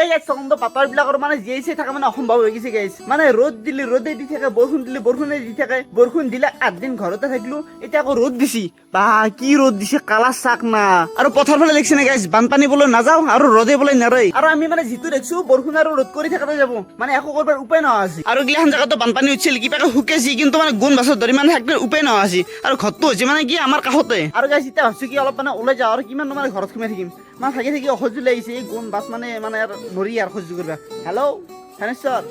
এই গাইছ চকন্দ পাতৰ বিলাকৰ মানে জীয়াই চিয়াই থকা মানে অসম্ভৱ হৈ গৈছে গাইছ মানে ৰ'দ দিলে, ৰ'দে দি থাকে, বৰষুণ দিলে, বৰষুণে দি থাকে। বৰষুণ দিলে আঠ দিন ঘৰতে থাকিলো, এতিয়া আকৌ ৰ'দ দিছি। বা, কি ৰ'দ দিছে, কালা চাক না। আৰু পথাৰ ফালে দেখিছে নে গাইছ বানপানী বোলে নাযাওঁ আৰু ৰ'দে বোলে নেৰয় আৰু আমি মানে যিটো দেখিছো, বৰষুণ আৰু ৰ'দ কৰি থাকোঁতে যাব। মানে একো কৰিবৰ উপায় নোহোৱা হৈছে। আৰু গিলাখান জেগাতো বানপানী উঠিছিল কিবাকে শুকেছি কিন্তু মানে গুণ বাছত ধৰি মানে থাকিলে উপায় নোহোৱা হৈছে। আৰু ঘৰটো হৈছে মানে কি আমাৰ কাষতে। আৰু গাইছ এতিয়া ভাবছ কি অলপ মানে ওলাই যাওঁ আৰু কিমান মানে ঘৰত সোমাই থাকিম। মানে থাকি থাকি অসহ্য লাগিছে এই গুণ বাছ মানে মানে আর নৰি আৰু সহ্য কৰিবা। হেল্ল' থানেশ্বৰ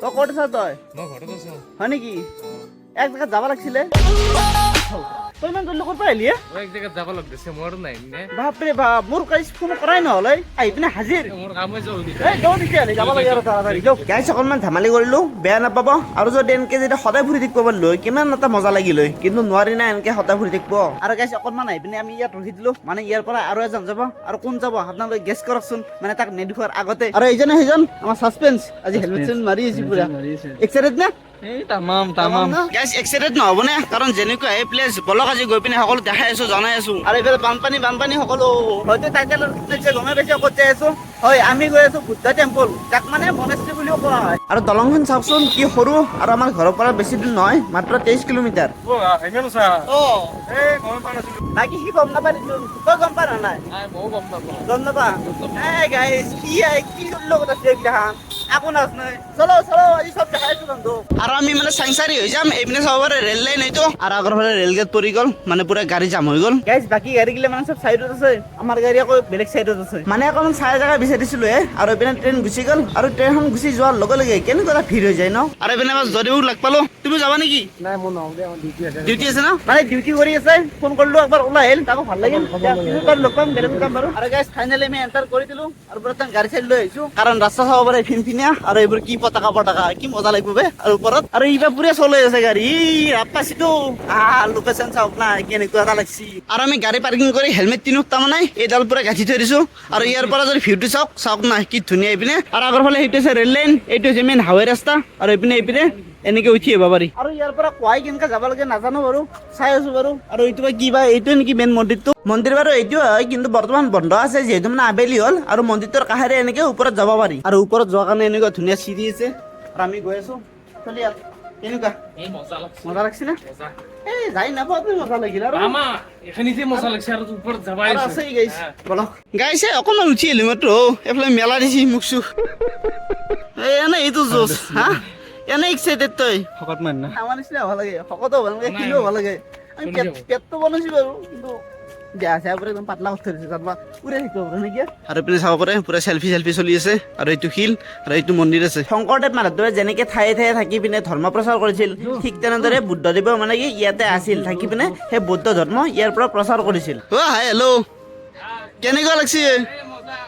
তই ক'ত আছা তই? হয় নেকি? এক জেগাত যাব লাগিছিলে? তই ইমান জলদি আহিলি এক জেগাত যাব লগ মোৰ নাই বাপৰে বাপ মোৰ কালি ফোন কৰাই নহ'লে আহি পিনে হাজিৰ। মোৰ কাম যাব যাওঁ যাব লাগে আৰু তাড়াতাড়ি। যাওঁ। গাইছ অকণমান ধেমালি কৰিলো বেয়া নাপাব। আৰু যদি এনেকে যেতিয়া সদায় ফুৰি থাকিব পাৰিলো হয়, কিমান এটা মজা লাগিল হয়। কিন্তু নোৱাৰি না এনেকে সদায় ফুৰি থাকিব। আৰু গাইছ অকণমান আহি পিনে আমি ইয়াত ৰখি দিলো। মানে ইয়াৰ পৰা আৰু এজন যাব। আৰু কোন যাব? আপোনালোকে গেছ কৰকচোন। মানে তাক নেদেখুৱাৰ আগতে। আৰু এইজনে সেইজন আমাৰ ছাছপেন্স আজি হেলমেট চেলমেট মাৰি আছে পুৰা। এক্সাইটেড না? এই তামাম তামাম। গাইছ এক্সাইটেড নহ'ব নে কাৰণ যেনেকুৱা এই প্লেচ বলক আজি গৈ পিনে সকলো দেখাই আছো জনাই আছো। আৰু এইফালে বানপানী বানপানী সকলো। হয়তো টাইটেলৰ গমেই পাইছে ক'ত যাই আছো। হয় আমি গৈ আছো বুদ্ধ টেম্পল যাক মানে মনেষ্ট্ৰি বুলিও কোৱা হয়। আৰু দলংখন চাওকচোন কি সৰু আৰু আমাৰ ঘৰৰ পৰা বেছি দূৰ নহয় মাত্ৰ তেইছ কিলোমিটাৰ। পোৱা বাকী সি গম নাপায় তই গম পা নাই? গম নাপাওঁ। নাপা এই কি আই কি লগত আছে এইবিলাখান একো নাচ নাই। চলো চলো আজি চব দেখাইছো মানে চাংচাৰি হৈ যাম এইপিনে চাব পাৰে ৰেল লাইন এইটো আৰু আগৰ ফালে ৰেল গেট পৰি গ'ল মানে পুৰা গাড়ী জাম হৈ গ'ল। গাইছ বাকী গাড়ী গিলা মানে চব চাইডত আছে আমাৰ গাড়ী আকৌ বেলেগ চাইডত আছে। মানে অকণমান চাই জেগা বিচাৰিছিলো হে আৰু এইপিনে ট্ৰেইন গুচি গ'ল আৰু ট্ৰেইনখন গুচি যোৱাৰ লগে লগে কেনেকুৱা ভিৰ হৈ যায় ন? আৰু এইপিনে এবাৰ যদিও লগ পালো। তুমি যাবা নেকি? নাই মোৰ নহ'ব ডিউটি আছে। ডিউটি আছে ন? মানে ডিউটি কৰি আছে ফোন কৰিলো একবাৰ ওলাই আহিল তাকো ভালো লাগিল। লগ পাম বেলেগ কাম বাৰু। আৰু গাইছ ফাইনেলি আমি এণ্টাৰ কৰি দিলো আৰু পুৰা গাড়ী চাইড লৈ আহিছো। কাৰণ ৰাস্তা চাব পাৰে ফিনফিনীয়া আৰু এইবোৰ কি পতাকা পতাকা কি মজা লাগিব বে আৰু ওপৰত। আৰু এইবাৰ পুৰা চলাই আছে গাড়ী। ই ৰাপাচিতো আহ লোকেশ্যন চাওক না কেনেকুৱা এটা লাগছি। আৰু আমি গাড়ী পাৰ্কিং কৰি হেলমেট তিনো তাৰমানে এইডাল পুৰা গাঁঠি থৈ দিছো। আৰু ইয়াৰ পৰা যদি ভিউটো চাওক চাওক না কি ধুনীয়া এইপিনে। আৰু আগৰ ফালে সেইটো আছে ৰেল লাইন এইটো হৈছে মেইন হাইৱে ৰাস্তা। আৰু এইপিনে এইপিনে এনেকে উঠি আহিব পাৰি। আৰু ইয়াৰ পৰা কোৱাই কেনেকে যাব লাগে নাজানো বাৰু চাই আছো বাৰু। আৰু এইটো বা কি বা এইটোৱে নেকি মেইন মন্দিৰটো? মন্দিৰ বাৰু এইটো হয় কিন্তু বৰ্তমান বন্ধ আছে যিহেতু মানে আবেলি হ'ল। আৰু মন্দিৰটোৰ কাষেৰে এনেকে ওপৰত যাব পাৰি। আৰু ওপৰত যোৱাৰ কাৰণে এনেকুৱা ধুনীয়া চিৰি আছে। আৰু আমি গৈ আছো। চলি কেনেকুৱা মজা লাগছে। না? এই যাই নাপাওঁ মজা লাগিল আৰু। আছে গাইছ বলক। গাইছে অকণমান উঠি আহিলো মাত্ৰ এইফালে মেলা দিছি মোক চু এই এনে এইটো জোচ হা? এনে এক্সাইটেড তই। শকত মান আমাৰ নিচিনা হ'ব লাগে শকতো হ'ব লাগে কিলো হ'ব লাগে। আমি। পেটটো বনাইছো বাৰু কিন্তু দেহা চেহা পুৰা একদম পাতলা কৰি থৈ দিছে পুৰা শিকিব পাৰো নেকি? আৰু পিনে চাব পাৰে পুৰা চেলফি চেলফি চলি আছে আৰু এইটো শিল আৰু এইটো মন্দিৰ আছে। শংকৰদেৱ মাধৱদেৱে যেনেকে ঠায়ে ঠায়ে থাকি পিনে ধৰ্ম প্ৰচাৰ কৰিছিল ঠিক তেনেদৰে বুদ্ধদেৱে মানে কি ইয়াতে আছিল থাকি পিনে সেই বৌদ্ধ ধৰ্ম ইয়াৰ পৰা প্ৰচাৰ কৰিছিল। অ হাই হেল্ল' কেনেকুৱা লাগছে?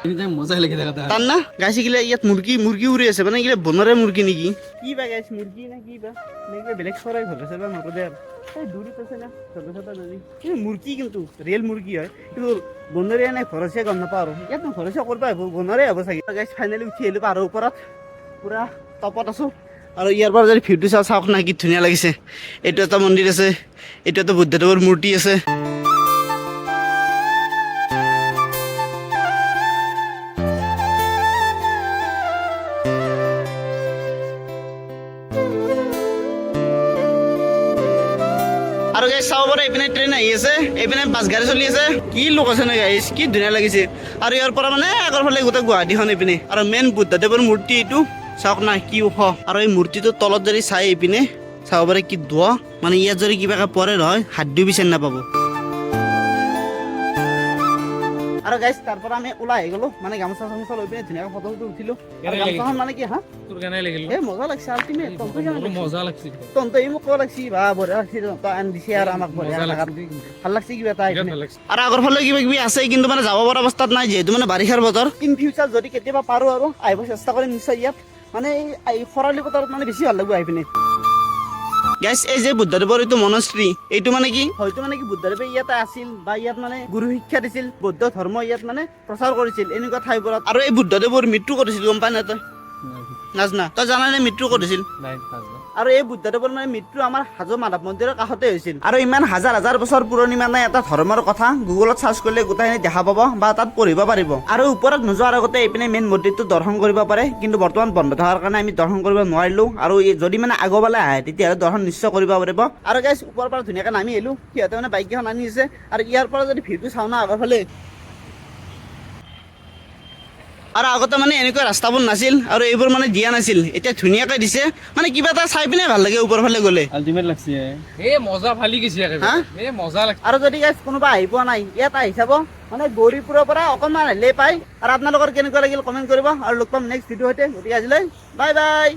থাকা না গাইছে গিলা ইয়াত মুৰ্গী মুৰ্গী উৰি আছে মানে গিলা বনৰে মুৰ্গী নেকি? কি বা গাইছে মুৰ্গী না কি বা? নে বেলেগ চৰাই ঘৰ আছে বা আৰু। এই দূৰত আছে না চবে চবে যদি মুৰ্গী কিন্তু ৰিয়েল মুৰ্গী হয়। কিন্তু বনৰীয়া নে ঘৰচীয়া গম নাপাওঁ আৰু। ইয়াত কৰিব আহিব? বনৰে হ'ব চাগে। গাইছ ফাইনেলি উঠি আহিলোঁ পাহাৰৰ ওপৰত। পুৰা টপত আছোঁ। আৰু ইয়াৰ পৰা যদি ভিউটো চাওঁ চাওক না কি ধুনীয়া লাগিছে। এইটো এটা মন্দিৰ আছে। এইটো এটা বুদ্ধদেৱৰ মূৰ্তি আছে। আৰু গাইছ চাব পাৰে, এইপিনে ট্ৰেইন আহি আছে, এইপিনে বাছ গাড়ী চলি আছে। কি লোক আছে নাই গাইছ কি ধুনীয়া লাগিছে। আৰু ইয়াৰ পৰা মানে আগৰ ফালে গোটেই গুৱাহাটীখন এইপিনে। আৰু মেইন বুদ্ধদেৱৰ মূৰ্তি এইটো। চাওক না, কি ওখ। আৰু এই মূৰ্তিটোৰ তলত যদি চাই এইপিনে, চাব পাৰে কি ধোৱা মানে ইয়াত যদি কিবাকে পৰে নহয়, হাত দিও বিচাৰি নাপাব। তাৰ পৰা আমি ওলাই আহি গলো। মানে গামোচা চামোচা লৈ পিনে ধুনীয়াকৈ ফটো চটো উঠিলো। আৰু গামোচাখন মানে কি হা? তোৰ কেনে লাগিল এ মজা লাগছে আল্টিমেট মোৰো মজা লাগছে। তন্তে মোক ক'ব লাগছি বা বঢ়িয়া লাগছি তই আন দিছে আৰু আমাক বঢ়িয়া ভালো লাগছে কিবা এটা আৰু আগৰ ফালে কিবা কিবি আছে কিন্তু মানে যাব পৰা অৱস্থাত নাই যিহেতু মানে বাৰিষাৰ বতৰ। ইন ফিউচাৰ যদি কেতিয়াবা পাৰো আৰু আহিব চেষ্টা কৰিম নিশ্চয় ইয়াত। মানে এই খৰালি বতৰত মানে বেছি ভালো লাগিব আহি পিনে গাইছ এই যে বুদ্ধদেৱৰ এইটো মনস্ত্ৰী এইটো মানে কি? হয়তো মানে কি বুদ্ধদেৱে ইয়াতে আছিল বা ইয়াত মানে গুৰু শিক্ষা দিছিল বৌদ্ধ ধৰ্ম ইয়াত মানে প্ৰচাৰ কৰিছিল এনেকুৱা ঠাইবোৰত আৰু এই বুদ্ধদেৱৰ মৃত্যু কৰিছিল গম পাই নাই তই? নাজনা। তই জানানে মৃত্যু কৰিছিল আৰু এই বুদ্ধদেৱৰ মানে মৃত্যু আমাৰ হাজো মাধৱ মন্দিৰৰ কাষতে হৈছিল। আৰু ইমান হাজাৰ হাজাৰ বছৰ পুৰণি মানে এটা ধৰ্মৰ কথা গুগলত চাৰ্চ কৰিলে গোটেইখিনি দেখা পাব বা তাত পঢ়িব পাৰিব। আৰু ওপৰত নোযোৱাৰ আগতে এইপিনে মেইন মন্দিৰটো দৰ্শন কৰিব পাৰে কিন্তু বৰ্তমান বন্ধ থকাৰ কাৰণে আমি দৰ্শন কৰিব নোৱাৰিলো। আৰু যদি মানে আগৰবালে আহে তেতিয়াহ'লে দৰ্শন নিশ্চয় কৰিব পাৰিব। আৰু গাইজ ওপৰৰ পৰা ধুনীয়াকৈ নামি আহিলো। সিহঁতে মানে বাইককেইখন আনি দিছে আৰু ইয়াৰ পৰা যদি ভিৰটো চাওঁ না আগৰ ফালে আৰু আগতে মানে এনেকুৱা ৰাস্তাবোৰ নাছিল আৰু এইবোৰ মানে দিয়া নাছিল। এতিয়া ধুনীয়াকৈ দিছে। মানে কিবা এটা চাই পিনে ভালো লাগে ওপৰ ফালে গ'লে। এ। মজা ফালি গৈছে হা? একেবাৰে এ মজা আৰু যদি কোনোবা আহি পোৱা নাই ইয়াত আহি চাব। মানে গৌৰীপুৰৰ পৰা অকণমান আহিলেই পায় আৰু আপোনালোকৰ কেনেকুৱা লাগিল কমেণ্ট কৰিব আৰু লগ পাম নেক্সট ভিডিঅ' সৈতে গতিকে আজিলৈ বাই বাই